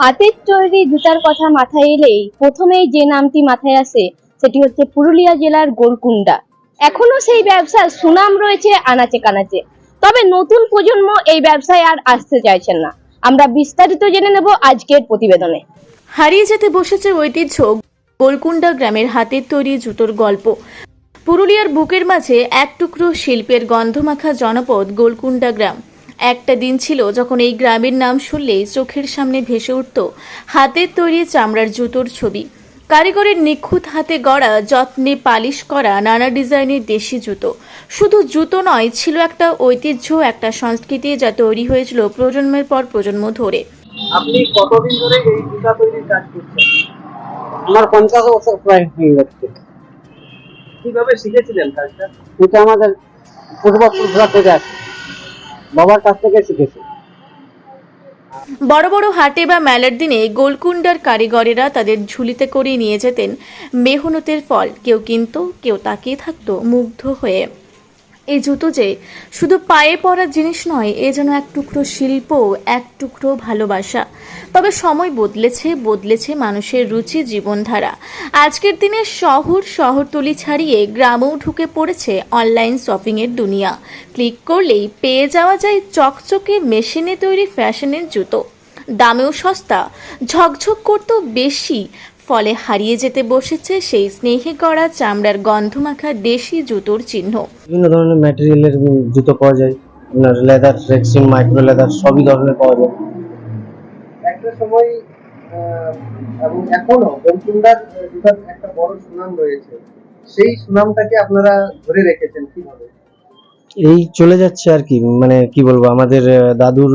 হাতের তৈরি জুতার কথা মাথায় এলেই প্রথমেই যে নামটি মাথায় আসে, সেটি হচ্ছে পুরুলিয়া জেলার গোলকুন্ডা এখনও সেই ব্যবসার সুনাম রয়েছে আনাচে কানাচে। তবে নতুন প্রজন্ম এই ব্যবসায় আর আসতে চাইছেন না। আমরা বিস্তারিত জেনে নেব আজকের প্রতিবেদনে। হারিয়ে যেতে বসেছে ঐতিহ্য গোলকুন্ডা গ্রামের হাতের তৈরি জুতোর গল্প। পুরুলিয়ার বুকের মাঝে এক টুকরো শিল্পের গন্ধমাখা জনপদ গোলকুন্ডা গ্রাম। একটা দিন ছিল যখন এই গ্রামের নাম শুনলেই চোখের সামনে ভেসে উঠত হাতের তৈরি চামড়ার জুতোর ছবি। কারিগরের নিখুঁত হাতে গড়া যত্নে পালিশ করা নানা ডিজাইনের দেশি জুতো। শুধু জুতো নয় ছিল একটা ঐতিহ্য একটা সংস্কৃতি যা তৈরি হয়েছিল প্রজন্মের পর প্রজন্ম ধরে। আপনি কতদিন ধরে এই জুতা তৈরির কাজ করছেন? আমার পঞ্চাশ বছর প্রায় হয়ে যাচ্ছে কীভাবে শিখেছিলেন কাজটা? এটা আমাদের পূর্বপুরুষরা থেকে আছে বাবার কাছ থেকে শিখেছি। বড় বড় হাটে বা মেলার দিনে গোলকুন্ডার কারিগরেরা তাদের ঝুলিতে করে নিয়ে যেতেন। মেহনতের ফল কেউ কিন্তু, কেউ তাকিয়ে থাকতো মুগ্ধ হয়ে। এই জুতো যে শুধু পায়ে পরার জিনিস নয়, এ যেন এক টুকরো শিল্প, এক টুকরো ভালোবাসা। তবে সময় বদলেছে বদলেছে মানুষের রুচি জীবনধারা। আজকের দিনে শহর শহরতলি ছাড়িয়ে গ্রামেও ঢুকে পড়েছে অনলাইন শপিংয়ের দুনিয়া। ক্লিক করলেই পেয়ে যাওয়া যায় চকচকে মেশিনে তৈরি ফ্যাশনের জুতো। দামেও সস্তা, ঝকঝক করতেও বেশি ফলে হারিয়ে যেতে বসেছে সেই স্নেহে করা চামড়ার গন্ধমাখা দেশি জুতোর চিহ্ন। বিভিন্ন ধরনের ম্যাটেরিয়ালের জুতো পাওয়া যায় আপনার লেদার রেক্সিন মাইক্রো লেদার সবই ধরনের পাওয়া যায়। একটা সময় এবং এখনও গোলকুন্ডার জুতার একটা বড় সুনাম রয়েছে। সেই সুনামটাকে আপনারা ধরে রেখেছেন কীভাবে? এই চলে যাচ্ছে আর কি মানে কি বলব আমাদের দাদুর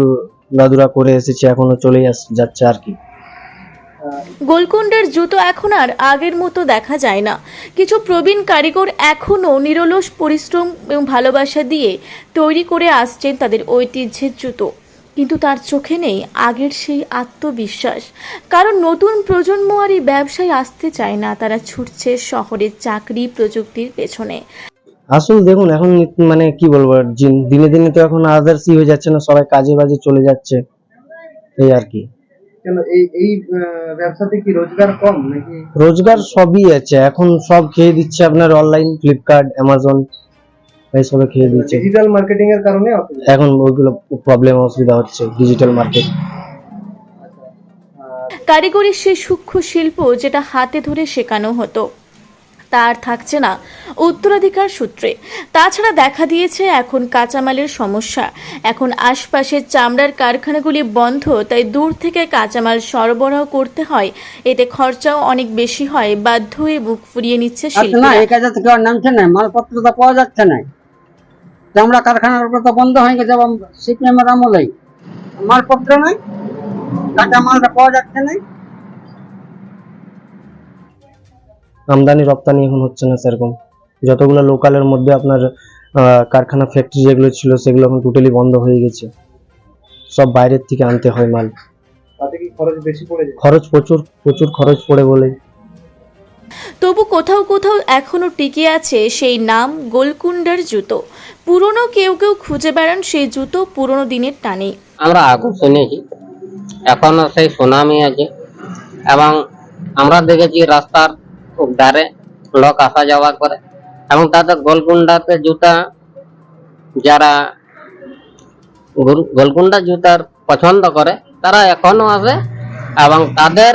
দাদুরা করে এসেছে এখনও চলে আস- যাচ্ছে আর কি। আহ, গোলকুন্ডের জুতো এখন আর আগের মতো দেখা যায় না। কিছু প্রবীণ কারিগর এখনও নিরলস পরিশ্রম এবং ভালোবাসা দিয়ে তৈরি করে আসছেন তাদের ঐতিহ্যের জুতো। কিন্তু তার চোখে নেই আগের সেই আত্মবিশ্বাস। কারণ নতুন প্রজন্ম আর এই ব্যবসায় আসতে চায় না তারা ছুটছে শহরের চাকরি প্রযুক্তির পেছনে। আসলে দেখুন এখন মানে কি বলব দিনে দিনে তো এখন আদার্সই হয়ে যাচ্ছে না সবাই কাজে বাজে চলে যাচ্ছে। এই আর কি। কেন এই এই ব্যবসাতে কি রোজগার কম নাকি? রোজগার সবই আছে। এখন সব খেয়ে দিচ্ছে আপনার অনলাইন ফ্লিপকার্ট অ্যামাজন এইসব খেয়ে দিচ্ছে। ডিজিটাল মার্কেটিং এর কারণে এখন ওইগুলো প্রবলেম অসুবিধা হচ্ছে ডিজিটাল মার্কেট কারিগরি সেই সূক্ষ্ম শিল্প যেটা হাতে ধরে শেখানো হতো। তার থাকছে না উত্তরাধিকার সূত্রে। তাছাড়া দেখা দিয়েছে এখন কাঁচামালের সমস্যা। এখন আশপাশের চামড়ার কারখানাগুলি বন্ধ তাই দূর থেকে কাঁচামাল সরবরাহ করতে হয়। এতে খরচাও অনেক বেশি হয় বাধ্য হয়ে বুক ফুরিয়ে নিচ্ছে আচ্ছা না এই কাজে তো নামছে না মালপত্র তো পাওয়া যাচ্ছে না। চামড়া কারখানার উপরে তো বন্ধ হয়ে গেছে সিপিএম এর আমলেই। মালপত্র নাই কাঁচা মালটা পাওয়া যাচ্ছে না। আমদানি রপ্তানি এখন হচ্ছে না সেরকম। যতগুলো লোকালের মধ্যে আপনার কারখানা ফ্যাক্টরি যেগুলো ছিল সেগুলো এখন টোটালি বন্ধ হয়ে গেছে। সব বাইরের থেকে আনতে হয় মাল। খরচ বেশি পড়ে যায়? খরচ প্রচুর প্রচুর খরচ পড়ে বলে। তবু কোথাও কোথাও এখনও টিকে আছে সেই নাম গোলকুন্ডার জুতো। পুরনো কেউ কেউ খুঁজে বেড়ান সেই জুতো পুরনো দিনের টানে। আমরা আগে শুনেছি এখনও সেই সুনামি আছে এবং আমরা দেখেছি রাস্তার ধারে লোক আসা যাওয়া করে এবং তাদের গোলকুন্ডাতে জুতা যারা গোলকুন্ডা জুতার পছন্দ করে, তারা এখনও আসে এবং তাদের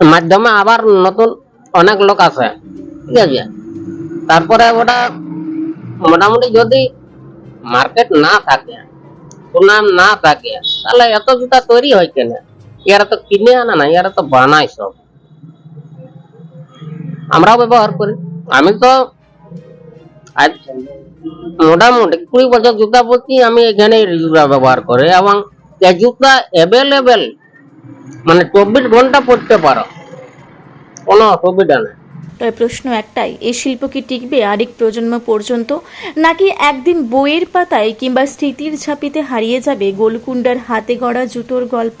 মাধ্যমে আবার নতুন অনেক লোক আসে ঠিক আছে? তারপরে ওটা মোটামুটি যদি মার্কেট না থাকে, সুনাম না থাকে, তাহলে এত জুতা তৈরি হয় কেন? এরা তো কিনে আনা না এরা তো বানায় সব আমরাও ব্যবহার করি। আমি তো আজ মোটামুটি কুড়ি বছর জুতা পরছি আমি এখানে জুতা ব্যবহার করি এবং এই জুতা অ্যাভেলেবেল মানে চব্বিশ ঘণ্টা পরতে পারো। কোনো অসুবিধা নেই। তবে প্রশ্ন একটাই, এই শিল্প কি টিকবে আরেক প্রজন্ম পর্যন্ত? নাকি একদিন বইয়ের পাতায় কিংবা স্মৃতির ঝাঁপিতে হারিয়ে যাবে গোলকুন্ডার হাতে গড়া জুতোর গল্প?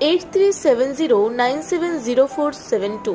eight three seven zero nine seven zero four seven two